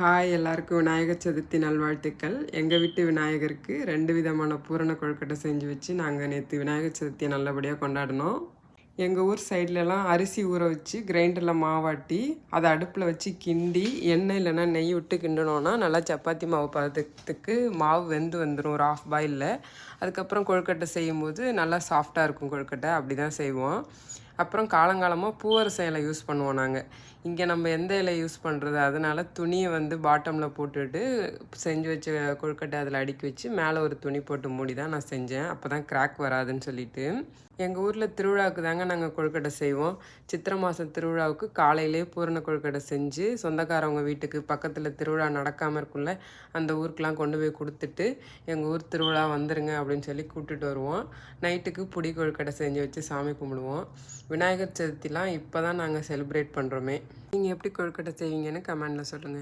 Hi எல்லாருக்கும் விநாயகர் சதுர்த்தி நல்வாழ்த்துக்கள். எங்கள் வீட்டு விநாயகருக்கு ரெண்டு விதமான பூரண கொழுக்கட்டை செஞ்சு வச்சு நாங்கள் நேற்று விநாயகர் சதுர்த்தியை நல்லபடியாக கொண்டாடினோம். எங்கள் ஊர் சைட்லலாம் அரிசி ஊற வச்சு கிரைண்டரில் மாவாட்டி அதை அடுப்பில் வச்சு கிண்டி எண்ணெய் இல்லைன்னா நெய் விட்டு கிண்டணும்னா நல்லா சப்பாத்தி மாவு பதத்துக்கு மாவு வெந்து வந்துடும் ஒரு ஆஃப் பாயிலில் அதுக்கப்புறம் கொழுக்கட்டை செய்யும்போது நல்லா சாஃப்டாக இருக்கும் கொழுக்கட்டை அப்படி தான் செய்வோம். அப்புறம் காலங்காலமாக பூவரச இலை யூஸ் பண்ணுவோம் நாங்கள் இங்கே நம்ம எந்த இலை யூஸ் பண்ணுறது அதனால் துணியை வந்து பாட்டமில் போட்டுட்டு செஞ்சு வச்ச கொழுக்கட்டை அதில் அடுக்கி வச்சு மேலே ஒரு துணி போட்டு மூடி தான் நான் செஞ்சேன். அப்போ தான் கிராக் வராதுன்னு சொல்லிட்டு. எங்கள் ஊரில் திருவிழாவுக்கு தாங்க நாங்கள் கொழுக்கட்டை செய்வோம். சித்திரை மாதம் திருவிழாவுக்கு காலையிலே பூரண கொழுக்கட்டை செஞ்சு சொந்தக்காரவங்க வீட்டுக்கு பக்கத்தில் திருவிழா நடக்காமல் இருக்குள்ள அந்த ஊருக்கெலாம் கொண்டு போய் கொடுத்துட்டு எங்கள் ஊர் திருவிழா வந்துருங்க அப்படின்னு சொல்லி கூப்பிட்டுட்டு வருவோம். நைட்டுக்கு புடி கொழுக்கட்டை செஞ்சு வச்சு சாமி கும்பிடுவோம். விநாயகர் சதுர்த்திலாம் இப்போ தான் நாங்கள் செலிப்ரேட் பண்ணுறோமே நீங்கள் எப்படி கொழுக்கட்டை செய்வீங்கன்னு கமெண்டில் சொல்லுங்கள்